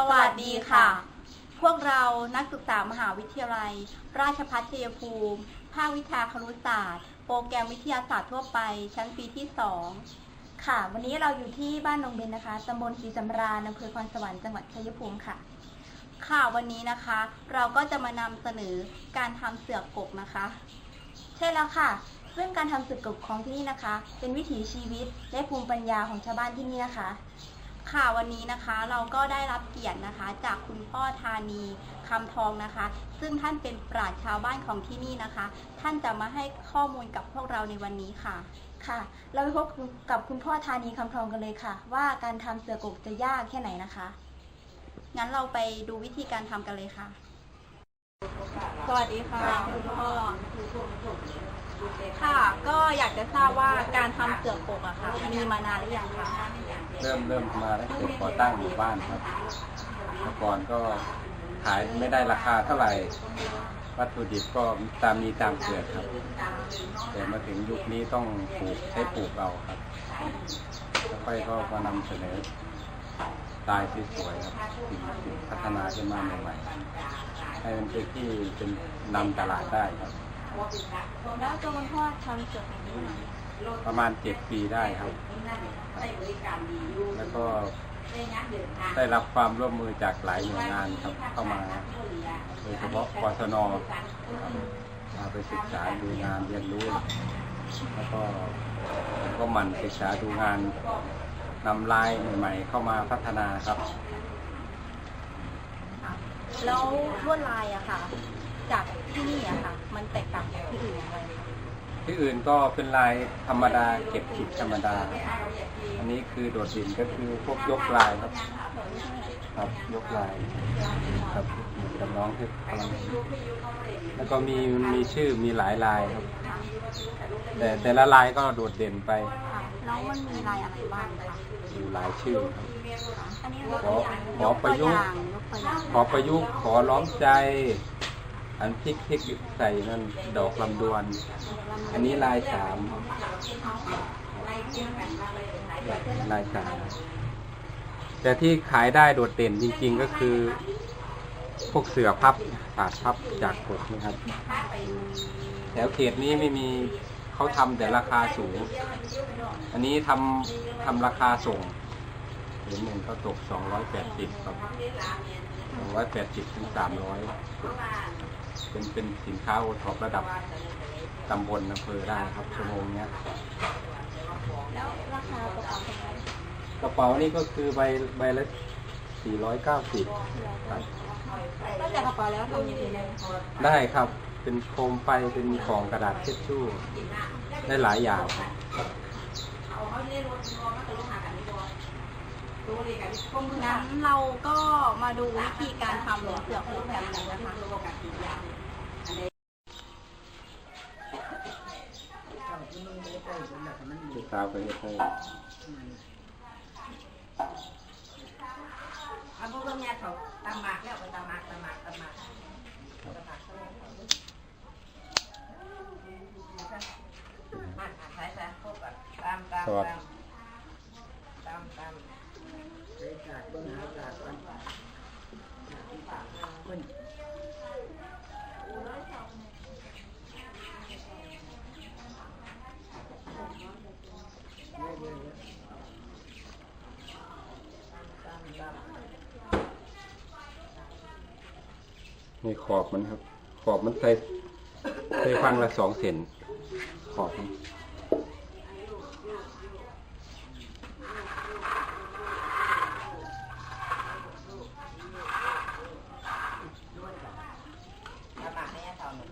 สวัสดีค่ะ พวกเรานักศึกษามหาวิทยาลัย ราชภัฏชัยภูมิ ภาควิชาครุศาสตร์ โปรแกรมวิทยาศาสตร์ทั่วไป ชั้นปีที่2ค่ะ วันนี้เราอยู่ที่บ้านดงเบนนะคะ ตำบลศรีสำราญอำเภอคอนสวรรค์จังหวัดชัยภูมิค่ะ ค่ะ วันนี้นะคะ เราก็จะมานำเสนอการทำเสือกกบนะคะ ใช่แล้วค่ะ ซึ่งการทำสึกกบของที่นี่นะคะ เป็นวิถีชีวิตและภูมิปัญญาของชาวบ้านที่นี่นะคะ ค่ะวันนี้นะคะเราก็ได้รับเกียรตินะคะจากคุณพ่อธานีคำทองนะคะ ซึ่งท่านเป็นปราชญ์ชาวบ้านของที่นี่นะคะ ท่านจะมาให้ข้อมูลกับพวกเราในวันนี้ค่ะค่ะ เราไปพบกับคุณพ่อธานีคำทองกันเลยค่ะ ว่าการทำเสือกบจะยากแค่ไหนนะคะงั้นเราไปดูวิธีการทำกันเลยค่ะ สวัสดีค่ะคุณพ่อค่ะ ก็อยากจะทราบว่าการทำเสือกกอะค่ะ มีมานานหรือยังคะ เริ่มเริ่มมาตั้งแต่ก่อตั้งหมู่บ้านครับแต่ก่อนก็ขายไม่ได้ราคาเท่าไหร่ วัตถุดิบก็ตามมีตามเกิดครับ แต่มาถึงยุคนี้ต้องปลูกใช้ปลูกเอาครับแล้วค่อยก็มานำเสนอสไตล์สวยๆครับสิ่งสิ่งพัฒนาขึ้นมาใหม่ๆให้มันเป็นที่เป็นนำตลาดได้ครับแล้วตัวคุณพ่อทำเสือกกนี้มา ประมาณเจ็ดปีได้ครับ แล้วก็ได้รับความร่วมมือจากหลายหน่วยงานครับเข้ามาโดยเฉพาะกศนครับมาไปศึกษาดูงานเรียนรู้ แล้วก็ผมก็หมั่นศึกษาดูงานนำลายใหม่ๆเข้ามาพัฒนาครับแล้วลวดลายอะค่ะ จากที่นี่อะค่ะ มันแตกต่างจากที่อื่นยังไงคะ ที่อื่นก็เป็นลายธรรมดาเก็บขีดธรรมดา อันนี้คือโดดเด่นก็คือพวกยกลายครับ ครับยกลายครับกับน้องที่กำลังแล้วก็มีมีชื่อมีหลายลายครับ แต่แต่ละลายก็โดดเด่นไปค่ะแล้วมันมีลายอะไรบ้างคะอยู่หลายชื่อครับอันนี้ขอขอประยุกต์ยกตัวอย่างขอประยุกต์ขอล้อมใจ อันพลิกพลิกใส่นั่นดอกลำดวน อันนี้ลายสามลายสามแต่ที่ขายได้โดดเด่นจริง ๆก็คือ พวกเสือพับถาดพับจากกบนะครับ แถวเขตนี้ไม่มีเขาทำแต่ราคาสูง อันนี้ทำทำราคาส่งเหรียญหนึ่งก็ตกสองร้อยแปดสิบครับสองร้อยแปดสิบถึงสามร้อย เป็นเป็นสินค้าโอท็อประดับตำบลอำเภอได้ครับชั่วโมงเนี้ยแล้วราคากระเป๋าเป็นไงกระเป๋านี่ก็คือใบใบละสี่ร้อยเก้าสิบครับนอกจากกระเป๋าแล้วทำอย่างอื่นได้ไหมคะได้ครับ เป็นโคมไฟเป็นกล่องกระดาษเช็ดชู่ได้หลายอย่างครับงั้นเราก็มาดูวิธีการทำเสือกรูปแบบกันนะคะ ลูก สาวไปเฮ็ดให้อันพวกเรื่องเนี้ยเขาตามหมากแล้วไปตามหมากตามหมากตามหมากตามหมากมาอ่านสายสายพวกแบบตามตามตามตามตาม นี่ขอบมันครับ ขอบมันใส่ใส่ฟังละสองเซนขอบมัน ตามหมากให้ยาเท่าหนึ่ง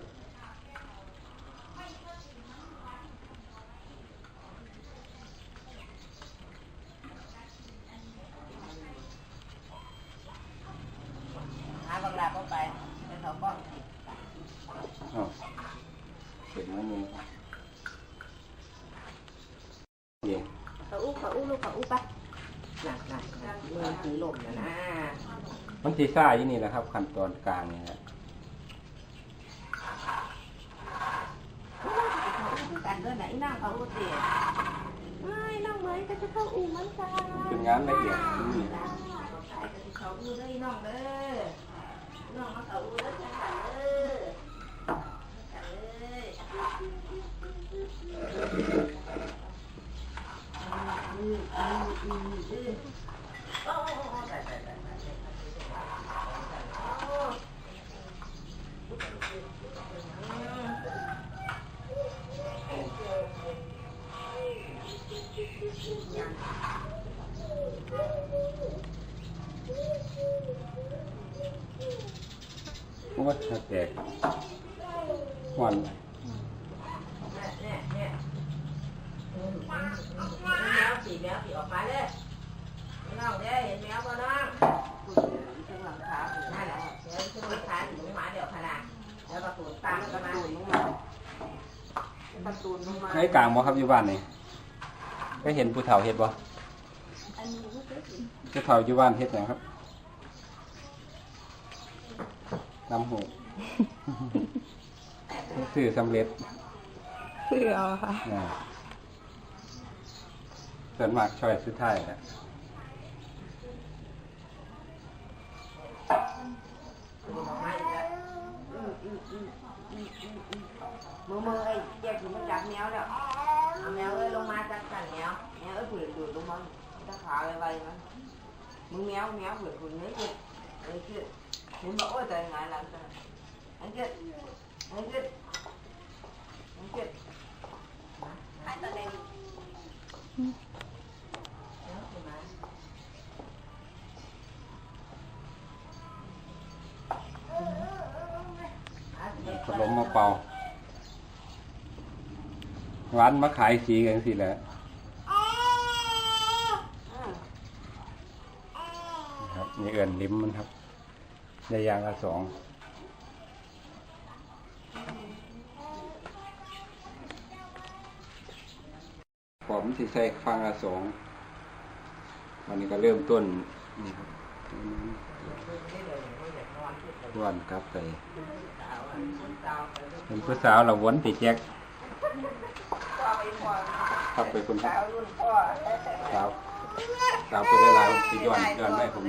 หาบางลาเข้าไปเป็นเขาบ้อง อ้าวเห็ นไหมนี่เย็นขออู้ขออู้ลูกขออู้ไปหนักหนักหนักมือถือลมนะนะมันจีซ่ายี่นี่แหละครับ ขั้นตอนกลางเนี่ยฮะกันด้วยนะอีนั่งเขารู้เตี๋ยไม่น้องเหมยก็จะเข้าอู่เหมือนกันเป็นงานละเอียดนี่เเขาอู้เด้อน้องเด้อน้องมาเขาอู้เด้อจังกันเด้อกันเลย โอ้ได้ได้ได้ได้ยัง เพราะว่าถ้าแตกวัน เนี่ยเนี่ยแมวสีแมวสีออกมาเลยน้องเด้เห็นแมวป่ะน้องจังหลังขานั่นแหละเดี๋ยวจังหลังขาถึงหมาเดี๋ยวขนาดแล้วประตูตามกันมาประ ตูลงมาให้กลางบ่ครับอยู่บ้านนี่ก็เห็นผู้เฒ่าเฮ็ดบ่อันนี้ก็คือผู้เฒ่าอยู่บ้านเฮ็ดหยังครับลำหูสื่อสำเร็จเพื่อค่ะอ่าส่วนมากช่อยสุดท้ายแหละมือมือไอ้แยกถึงมันจับแมวแล้วเอาแมวเอ้ยลงมาจับกันแมวแมวเอ้ยผืนดูดลงมาตะ ขาอะไรไปมันมึงแมวแมวผืนผืนนี้คือไอ้คือเห็นบอกว่าแต่ไงหลังจากไอ้คือไเป่าร้านมาขายสีกันสิแหละครับมีเอื่นลิ้มมันครับได้ยางละสองผมสิใส่ฟังละสองวันนี้ก็เริ่มต้นนี่ครับวันกลับไป เป็นผู้สาวเราวนติดแจ็คขับไปคนครับสาวสาวไปได้หลายคนติดย้อนย้อนไม่ผม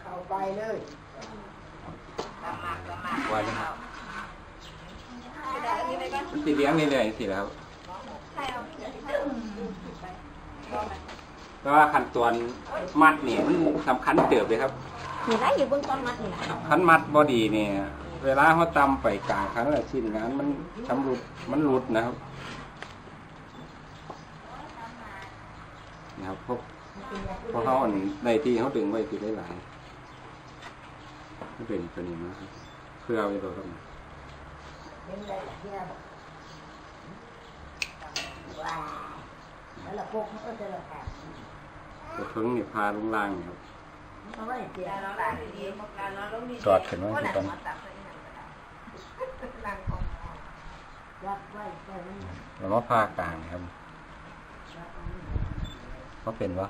เข้าไปเลยตามมาตามมาว่าเลยครับกระดาษอันนี้ไปก่อนมันติดเลี้ยงเรื่อยๆสิแล้วใช่ เอาเดี๋ยวที่ใส่ลองนะเพราะว่าขั้นตอนมัดเนี่ยมันสำคัญเติบเลยครับอยู่ได้อยู่เบื้องต้นมัดนี่นะขั้นมัดบอดีเนี่ยเวลาเขาตำไปกลางครั้งละชิ้นงานมันชำรุดมันหลุดนะครับนะครับเพราะเพราะเขาอันในที่เขาดึงไว้ที่ได้หลายไม่เป็นตัวนี้นะครับเพื่อเอาไว้ตัวครับเป็นไรเนี่ยวางแล้วละพวกเขาก็จะละแอบ ตัวเพิ่งนี่พาลงล่างครับสียเหลานดีๆพวกการเราต้องมีจอดขึ้นไว้ที่ต้นลังขอนแล้วมาพากลางครับก็เป็นวะ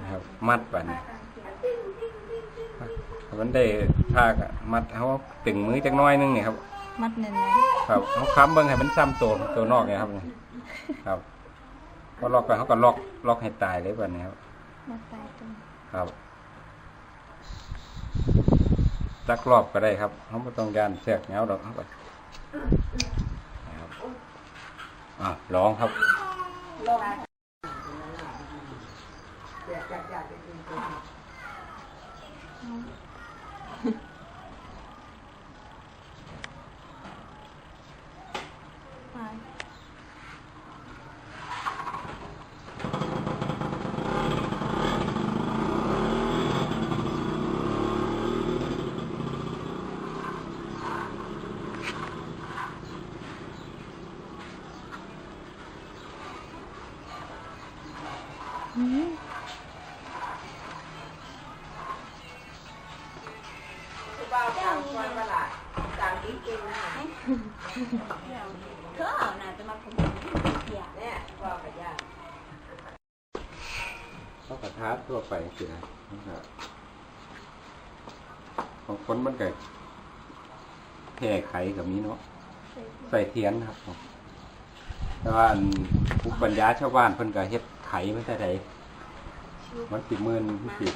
นะครับ มัดบันมันได้พากะมัดเขาตึงมือจักน้อยนึงเนี่ยครับ มัดเน้นครับเขาค้ำเบิ้งให้มันซ้ำตัวตัวนอกเนี่ยครับ ครับ พอล็อกไปเขาก็ล็อกล็อกให้ตายเลยแบบนี้ครับมัดตายตรงครับจักรอบก็ได้ครับเขาไม่ต้องยานเสียกแนวดอกเขาก็นะครับอะลองครับเจะมาผมเสียเนี่ยว่ากับยาเข้ากระทาทั่วไปสินะของคนมันเกิดแพ่ไขกับนี้เนาะใส่เทียนครับผมแต่ว่าอันผู้ปัญญาชาวบ้านเพิ่นก็เฮ็ดไขไมันแต่ใดมันสิมื่นมันสิด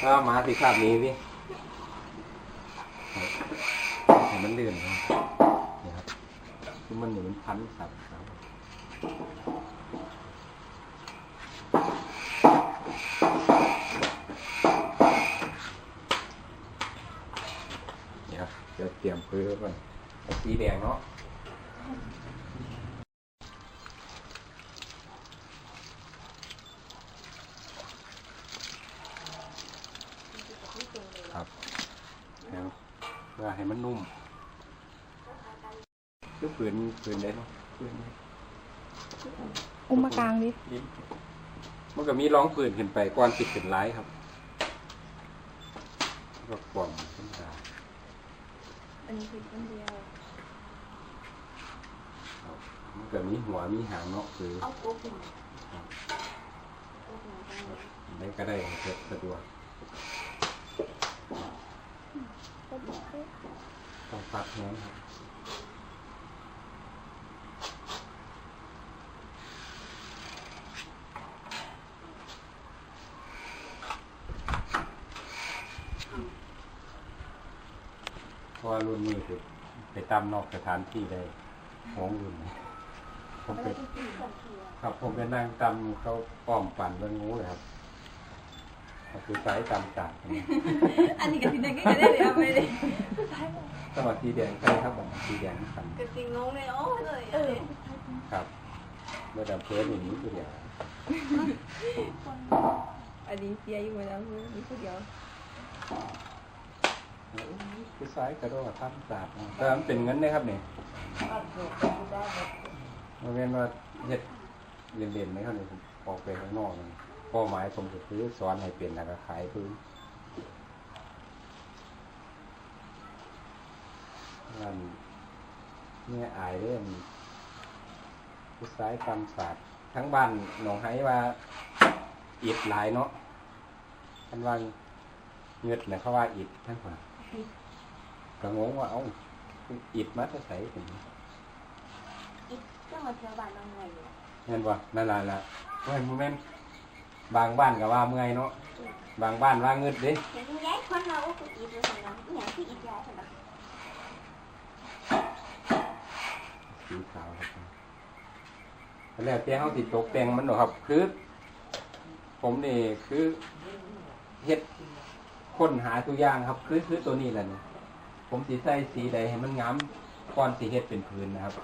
ถ้ามาสิคาบนี้พี่ให้มันเลื่อนครับ คือมันนี่มันพันสับครับเดี๋ยวเดี๋ยวเตรียมพื้นก่อนสีแดงเนาะ ฝืนฝืนได้เนาะฝืนอุ้มมากลางดิลิ้นมันก็มีร้องฝืนขึ้นไปก่อนติดเป็นไร้ครับก็กล่องขึ้นมาอันนี้คือคนเดียวครับมันก็มีหัวมีหางเนาะคือเอาโต๊ะขึ้นได้ก็ได้เกิดสะดวกต้องปักแห้งครับ ราะว่ารุ่นนี้คือไปตามนอกสถานที่ได้ของรุ่นนี้ผมไปครับผมไปนั่งตำเขาป้อมปั่นเป็นงูเลยครับก็คือสายตำจากนี่อันนี้กับสีแดงก็จะได้เลยเอาไปเลยสวัสดีแดงใช่ครับผมสีแดงกันกับสีงงเลยโอ้เลยเออครับเมื่อดำเพื่อนอย่างนี้คือเดียวอันนี้เสียอยู่แล้วมีคนเดียวโอ้ย คือสายกระโดดทำศาสตร์แต่มันเป็นเงินนะครับเนี่ยมันเป็นว่าเฮ็ดเรียนๆไหมครับเนี่ยผมออกไปข้างนอกเป้าหมายผมก็คือสอนให้เป็นแล้วก็ขายพื้นนั่นเนี่ยอายเรื่องคือสายตำศาสตร์ทั้งบ้านหนองไห้ว่าอิดหลายเนาะท่านว่าเงือดนะเขาว่าอิดท่านว่า ก็งงว่าเอ้าอิดมาจะใส่ถึงอีกเรื่องมาเที่ยวบ้านน้องไงอยู่เห็นป่ะนั่นล่ะล่ะเมื่อโมเมนบางบ้านก็ว่าเมื่อยเนาะบางบ้านว่าเงืดเดิอย่างที่ย้ายคนเราก็คืออีกเลยนะอย่างที่อีกย้ายคนละสีขาวครับแล้วแต่เขาติดตกแต่งมันหรอกครับ คือ ผมนี่คือเฮ็ด ค้นหาตัวอย่างครับ คือคือตัวนี้แหละนี่ผมสีใส่สีใดให้มันงามก่อนสีเฮ็ดเป็นพื้นนะครับ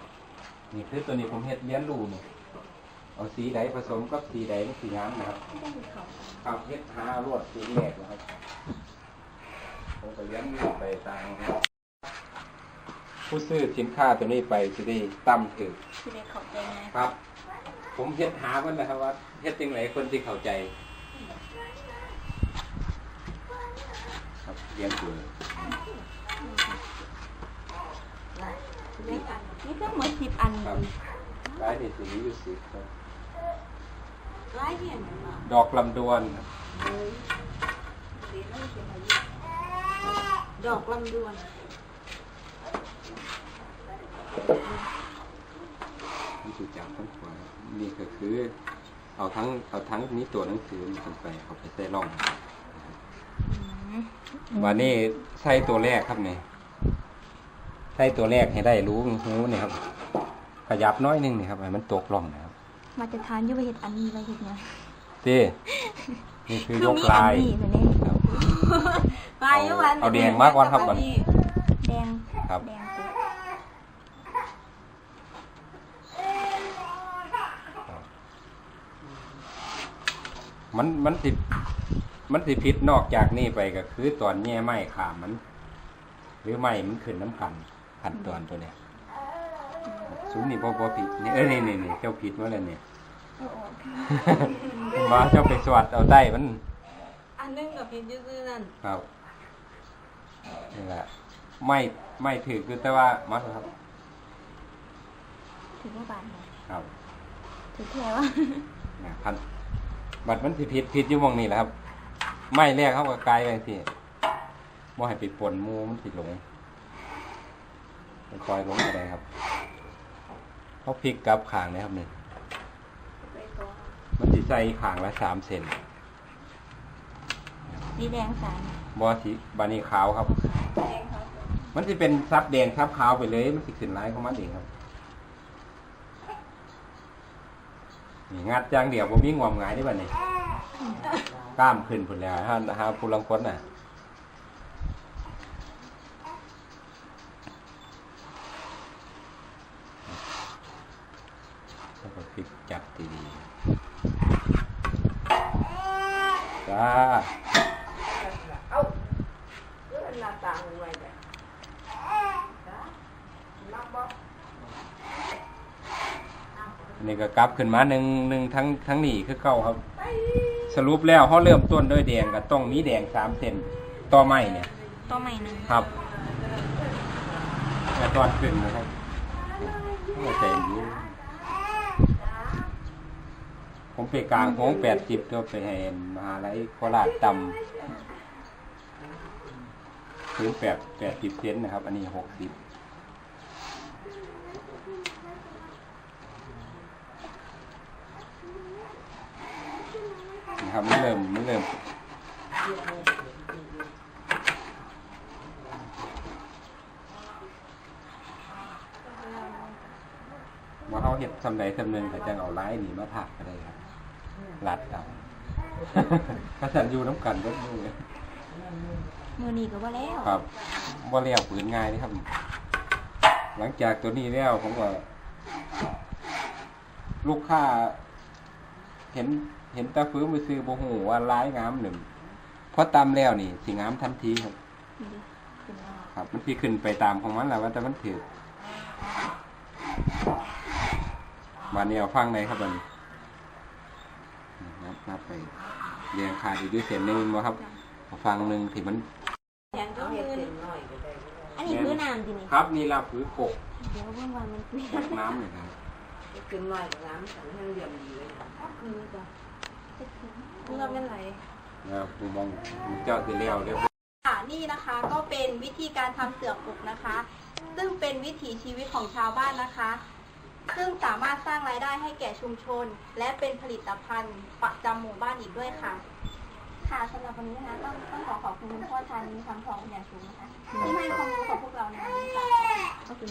นี่คือตัวนี้ผมเฮ็ดเลี้ยนรูนี่เอาสีใดผสมกับสีใดมันสีงามนะครับไม่ต้องดูเขาครับเฮ็ดหารวดสีแรกนะครับผมก็เลี้ยงรูไปตามผู้ซื้อสินค้าตัวนี้ไปจะได้ตั้มถือสีแดงขอบใจไงครับ ผมเฮ็ดหามันนะครับว่าเฮ็ดจังไหนคนที่เข้าใจ ครับเลี้ยงตัวนี่ก็เหมือนสิบอันครับร้ายนี่สีนี้อยู่สิครับไล่เนี่ยมันมาดอกลำดวนครับดอกลำดวนนี่คือจากทั้งขวานี่ก็คือ เอาทั้งเอาทั้งนี้ตัวหนังสือมันขึ้นไปเอาไปใส่ร่อง วันนี้ใส่ตัวแรกครับเนี่ยใส่ตัวแรกให้ได้รู้หูเนี่ยครับ ขยับน้อยหนึงนี่ครับให้มันตกร่องนะครับ มาจะทานอยู่ไปเห็ดอันนี้ไปเห็ดเนี่ยเต้นี่คือยกลายนี่แบบนี้ครับไปยุวันเอาแดงมากกว่าครับก่อนแดงครับแดงสุดมันมันสิ มันสิพิษนอกจากนี่ไปก็คือตอนแง่ไม้ขามมัน หรือไม้มันขึ้นน้ำขันขันตอนตัวเนี้ยซุ้มนี่พอพอผิดนี่เอ้ยนี่นี่นี่เจ้าผิดมาแล้วเนี่ยมาเจ้าไปสวัสดเอาได้มัน อันนึงกับเพชรยืดนั่นครับนี่แหละไม่ไม่ถือคือแต่ว่ามาเถอะครับถือว่าบานเลยครับถือแค่ว่าเนี่ยพันบัตรมันสิผิดผิดอยู่หมองนี่แหละครับ ไม่แรกเขาก็กลายไปสิบ่ให้ไปปนหมูมันสิหลงไปปล่อยลงไปได้ครับเขาพลิกกลับขางนะครับนี่มันสิใส่ขางละสามเซนสีแดงสามบอสีบานีขาวครับ มันจะเป็นซับแดงซับขาวไปเลย มันสิขึ้นลายของมันเองครับนี่งัดจางเดียวผมมีงวมหงายได้บ่เนี่ย กล้ามขึ้นพุ่นแล้วฮะฮะผู้ลังคนน่ะแล้วก็พลิกจับดีๆจ้าเอ้าเรื่องหน้าต่างไว้จ้ะนับบ่อันนี้ก็กลับขึ้นมาหนึ่งหนึ่งทั้งทั้งนี้คือเก่าครับ สรุปแล้วเขาเริ่มต้นด้วยแดงก็ต้องมีแดงสามเซนต่อไม้เนี่ยตัวใหม่หนึ่งครับแต่ตอนขึ้นนะครับก็ใจดีผมไปกลางโค้งแปดสิบตัวไปให้มหาลัยโคราชต่ำพื้นแปดแปดสิบเซนนะครับ อันนี้หกสิบ ครับมันเริ่มมันเริ่มว่าเขาเห็ดสำใดสำหนึ่งแต่จังเอาไล่หนีมาถักก็ได้ครับรัดเอาถ้าสันอยู่น้ำกันก็ดูเลยมือนี้ก็ว่าแล้วครับว่าเลี้ยวปืนง่ายนี่ครับ หลังจากตัวนี้แล้วผมก็ลูกค้าเห็นเห็นตาฟื้นไปซื้อโบหูว่าร้ายงามหนึ่งเพราะตามแล้วนี่สิงามทันทีครับ ครับ มันสิขึ้นไปตามของมันแหละว่าแต่มันถือวันนี้เอาฟังไหนครับวันนี้นับนับไปเรียงขาดอีกด้วยเสียงหนึ่งบ่ครับเอาฟังหนึ่งที่มันเอาเฮ็ดเส้นน้อยก็ได้อันนี้คือน้ำจริงครับนี่ละผือกกเดี๋ยวเพิ่งวันมันเปลี่ยกนน้ำเลยครับ เส้นน้อยกับน้ำสันให้เหลี่ยมดีเลยนะคือจ้ะนี่เราเป็นไรแล้วปูมองเจ้าสิเลี้ยวเรียบร้อยค่ะนี่นะคะก็เป็นวิธีการทำเสือปลุกนะคะ ซึ่งเป็นวิถีชีวิตของชาวบ้านนะคะ ซึ่งสามารถสร้างรายได้ให้แก่ชุมชน และเป็นผลิตภัณฑ์ประจำหมู่บ้านอีกด้วยค่ะ ค่ะสำหรับวันนี้นะคะต้องต้องขอขอบคุณคุณพ่อทานีคำทองเป็นอย่างสูงนะคะที่ให้ความรู้กับพวกเราในวันนี้ค่ะขอบคุณ